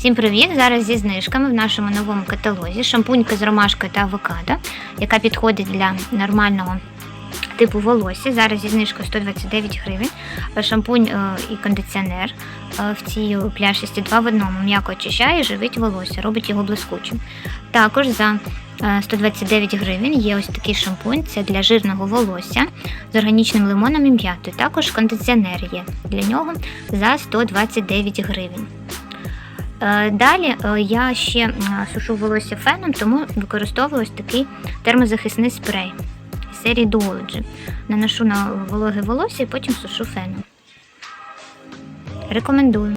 Всім привіт! Зараз зі знижками в нашому новому каталозі шампунька з ромашкою та авокадо, яка підходить для нормального типу волосся. Зараз зі знижкою 129 гривень. Е, Шампунь е, і кондиціонер е, в цій пляшці два в одному. М'яко очищає, живить волосся, робить його блискучим. Також за е, 129 гривень є ось такий шампунь. Це для жирного волосся з органічним лимоном і м'ятою. Також кондиціонер є для нього за 129 гривень. Е, Далі е, я ще сушу волосся феном, тому використовую ось такий термозахисний спрей з серії Duology. Наношу на вологе волосся і потім сушу феном. Рекомендую.